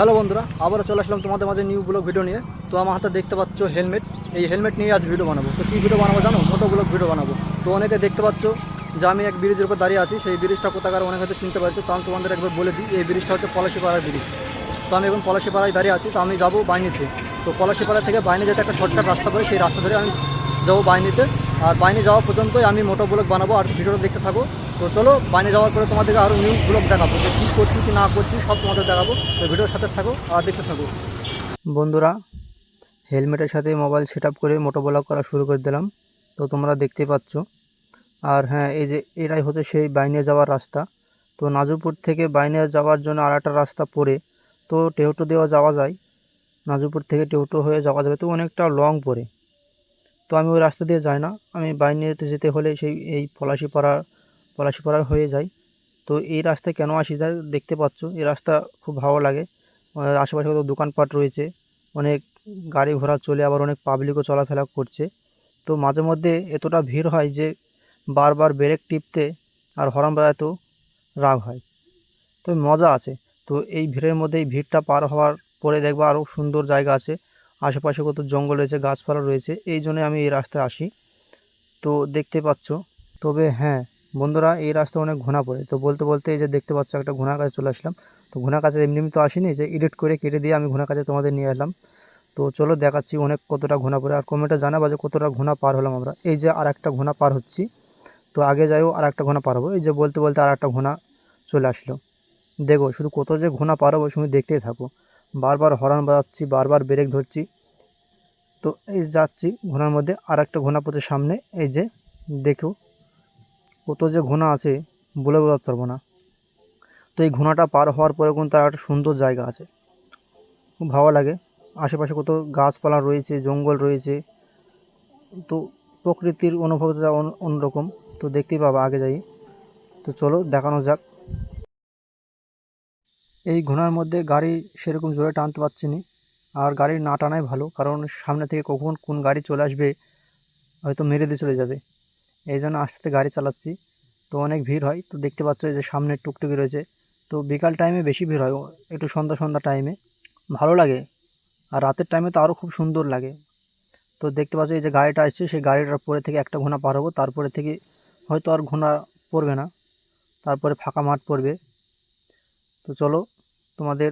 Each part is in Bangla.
হ্যালো বন্ধুরা, আবারও চলে আসলাম তোমাদের মাঝে নিউ ব্লগ ভিডিও নিয়ে। তো আমার হাতে দেখতে পাচ্ছ হেলমেট এই হেলমেট নিয়ে আজ ভিডিও বানাবো। তো কী ভিডিও বানাবো জানো? মোটো ব্লগ ভিডিও বানাবো। তো অনেকে দেখতে পাচ্ছ যে আমি এক ব্রিজের উপর দাঁড়িয়ে আছি। সেই ব্রিজটা কোথাকার অনেক হয়তো চিনতে পারছ। তো আমি তোমাদের একবার বলে দিই, এই ব্রিজটা হচ্ছে পলাশিপাড়ার ব্রিজ তো আমি এখন পলাশিপাড়ায় দাঁড়িয়ে আছি। তো আমি যাব বাইনিতে তো পলাশিপাড়া থেকে বাইনে যেতে একটা শর্টকাট রাস্তা পড়ে সেই রাস্তা ধরে আমি যাব বাইনিতে আর বাইনে যাওয়া পর্যন্তই আমি মোটো ব্লগ বানাবো। আর ভিডিওটা দেখতে থাকো। তো চলো বাইনে যাওয়ার পরে তোমাদেরকে আরও নিউ ব্লগ দেখাবো যে কী করছি, কি না করছি, সব তোমাদের দেখাবো। তো ভিডিওর সাথে থাকো আর দেখতে থাকো। বন্ধুরা হেলমেটের সাথে মোবাইল সেট করে মোটো ব্লগ করা শুরু করে দিলাম। তো তোমরা দেখতে পাচ্ছ। আর হ্যাঁ এই যে এটাই হচ্ছে সেই বাইনে যাওয়ার রাস্তা। তো নাজুপুর থেকে বাইনে যাওয়ার জন্য আর একটা রাস্তা পড়ে। তো টেউটো দেওয়া যাওয়া যায়। নাজুপুর থেকে টেউটো হয়ে যাওয়া যাবে। তো অনেকটা লং পড়ে। তো আমি ওই রাস্তা দিয়ে যাই না। আমি বাইনেতে যেতে হলে সেই, এই পলাশিপাড়া পলাশিপাড়া হয়ে যাই তো এই রাস্তায় কেন আসি তা দেখতে পাচ্ছ? এই রাস্তা খুব ভালো লাগে। আশেপাশে কত দোকানপাট রয়েছে। অনেক গাড়ি ঘোড়া চলে, আবার অনেক পাবলিকও চলাফেরা করছে। তো মাঝে মধ্যে এতটা ভিড় হয় যে বারবার ব্রেক টিপতে আর হরন বাজাতেও রাগ হয়। তো মজা আছে। তো এই ভিড়ের মধ্যে এই ভিড়টা পার হওয়ার পরে দেখব আরও সুন্দর জায়গা আছে। আশেপাশে কত জঙ্গল রয়েছে, গাছপালা রয়েছে। এই জন্যে আমি এই রাস্তায় আসি। তো দেখতে পাচ্ছ। তবে হ্যাঁ বন্ধুরা, এই রাস্তা অনেক ঘোনা পড়ে। তো বলতে বলতে এই যে দেখতে পাচ্ছ, একটা ঘোড়ার কাছে চলে আসলাম। তো ঘোনা কাছে এমনি এমনি তো আসিনি যে এডিট করে কেটে দিয়ে আমি ঘোনা কাছে তোমাদের নিয়ে এলাম। তো চলো দেখাচ্ছি অনেক কতটা ঘোনা পড়ে, আর কমেন্টে জানাবা যে কতটা ঘোনা পার হলাম আমরা। এই যে আর একটা ঘোনা পার হচ্ছি। তো আগে যাইও আর একটা ঘোনা পার হব। এই যে বলতে বলতে আর একটা ঘোনা চলে আসলো। দেখো, শুধু কত যে ঘোনা পার হব তুমি দেখতেই থাকো। বারবার হর্ন বাজাচ্ছি, বারবার ব্রেক ধরছি। তো এই যাচ্ছি ঘোনার মধ্যে আর একটা ঘোড়া পথে সামনে। এই যে দেখো কত যে ঘোনা আছে, বলে বোঝাতে পারব না। তো এই ঘোনাটা পার হওয়ার পরে কিন্তু তার একটা সুন্দর জায়গা আছে। খুব ভালো লাগে। আশেপাশে কত গাছপালা রয়েছে, জঙ্গল রয়েছে। তো প্রকৃতির অনুভবটা অন্যরকম। তো দেখতেই পাবো, আগে যাই। তো চলো, দেখানো যাক। এই ঘোড়ার মধ্যে গাড়ি সেরকম জোরে টানতে পারছি না। আর গাড়ি না টানাই ভালো, কারণ সামনে থেকে কখন কোন গাড়ি চলে আসবে, হয়তো মেরে দিয়ে চলে যাবে। এই জন্য আস্তে আস্তে গাড়ি চালাচ্ছি। তো অনেক ভিড় হয়। তো দেখতে পাচ্ছ এই যে সামনে টুকটুকি রয়েছে। তো বিকাল টাইমে বেশি ভিড় হয়। একটু সন্ধ্যা সন্ধ্যা টাইমে ভালো লাগে। আর রাতের টাইমে তো আরও খুব সুন্দর লাগে। তো দেখতে পাচ্ছ এই যে গাড়িটা আসছে, সেই গাড়িটার পরে থেকে একটা ঘোড়া পার হব। তারপরে থেকে হয়তো আর ঘোড়া পড়বে না। তারপরে ফাঁকা মাঠ পড়বে। তো চলো, তোমাদের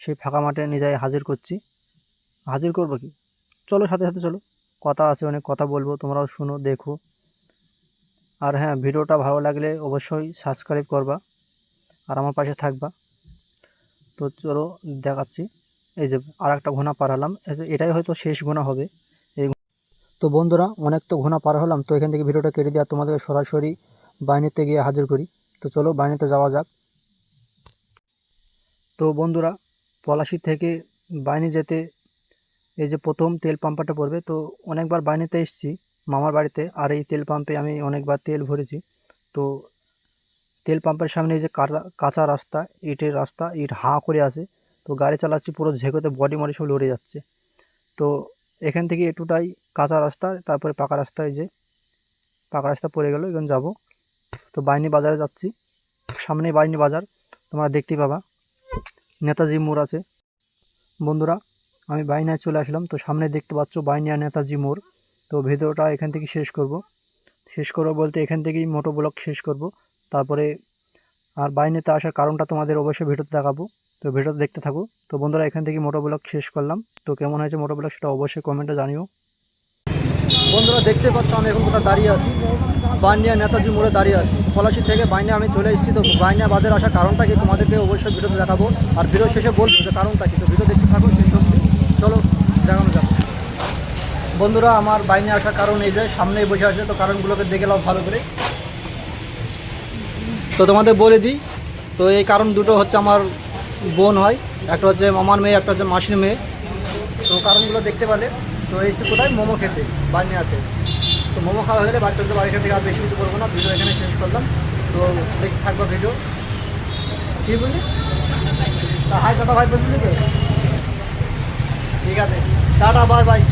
সেই ফাঁকা মাঠে নিয়ে যাই, হাজির করছি। হাজির করব কি? চলো সাথে সাথে চলো। কথা আছে, অনেক কথা বলব। তোমরাও শুনো, দেখো। আর হ্যাঁ ভিডিওটা ভালো লাগলে অবশ্যই সাবস্ক্রাইব করবা আর আমার পাশে থাকবা। তো চলো দেখাচ্ছি। এই যে আর একটা ঘোনা পার হলাম। এটাই হয়তো শেষ ঘোনা হবে। এই তো বন্ধুরা, অনেক তো ঘোনা পার হলাম। তো এখান থেকে ভিডিওটা কেটে আর তোমাদেরকে সরাসরি বাইনেতে গিয়ে হাজির করি। তো চলো বাইনেতে যাওয়া যাক। তো বন্ধুরা, পলাশি থেকে বাইনে যেতে এই যে প্রথম তেল পাম্পটা পড়বে। তো অনেকবার বাইনেতে এসেছি। মামার বাড়িতে আর এই তেল পাম্পে আমি অনেকবার তেল ভরেছি। তো তেল পাম্পের সামনে এই যে কাঁচা রাস্তা, ইটের রাস্তা, ইট হা করে আছে, তো গাড়ি চালাচ্ছি, পুরো ঝেঁকোতে বডি মডি সব লড়ে যাচ্ছে। তো এখান থেকে একটুটাই কাঁচা রাস্তা, তারপরে পাকা রাস্তায় যে, পাকা রাস্তা পড়ে গেল, এখন যাব। তো বাইনি বাজারে যাচ্ছি সামনে বাইনি বাজার, তোমরা দেখতেই পাবা। নেতাজি মোড় আছে। বন্ধুরা, আমি বাইনায় চলে আসলাম, তো সামনে দেখতে পাচ্ছ বাইনিয়া নেতাজি মোড়। তো ভিডিওটা এখান থেকে শেষ করব। শেষ করব বলতে এখান থেকেই মোটো ব্লগ শেষ করব। তারপরে আর বাইনেতে আসার কারণটা তোমাদের অবশ্যই ভিডিওতে দেখাবো। তো ভিডিওতে দেখতে থাকো। তো বন্ধুরা, এখান থেকে মোটো ব্লগ শেষ করলাম। তো কেমন হয়েছে মোটো ব্লগ সেটা অবশ্যই কমেন্টে জানিও। বন্ধুরা, দেখতে পাচ্ছ আমি এখন কোথাও দাঁড়িয়ে আছি? বানিয়া নেতাজি মোড়ে দাঁড়িয়ে আছি। পলাশি থেকে বাইনে আমি চলে এসেছি। তো বাইনিয়া বাজার আসার কারণটা কি তোমাদেরকে অবশ্যই ভিডিওতে দেখাবো। আর ভিডিও শেষে বলব যে কারণটা কি? তো ভিডিও দেখতে থাকো শেষ অবধি। চলো, দেখানো যাক। বন্ধুরা, আমার বাইনে আসার কারণ এই যে, সামনেই বসে আছে, তো কারণগুলোকে দেখে নাও ভালো করে। তো তোমাদের বলে দিই, তো এই কারণ দুটো হচ্ছে আমার বোন হয়, একটা হচ্ছে মামার মেয়ে, একটা হচ্ছে মাসির মেয়ে। তো কারণগুলো দেখতে পেলে, তো এসে কোথায়? মোমো খেতে বানিয়াতে তো মোমো খাওয়া হলে বাড়িতে তো বাড়ি থেকে আর বেশি কিছু করব না, ভিডিও এখানে শেষ করলাম। তো দেখতে থাকব ভিডিও। কী বললি? তা হাই কথা ভাই বলছিলি তো ঠিক আছে, টাটা, বাই বাই।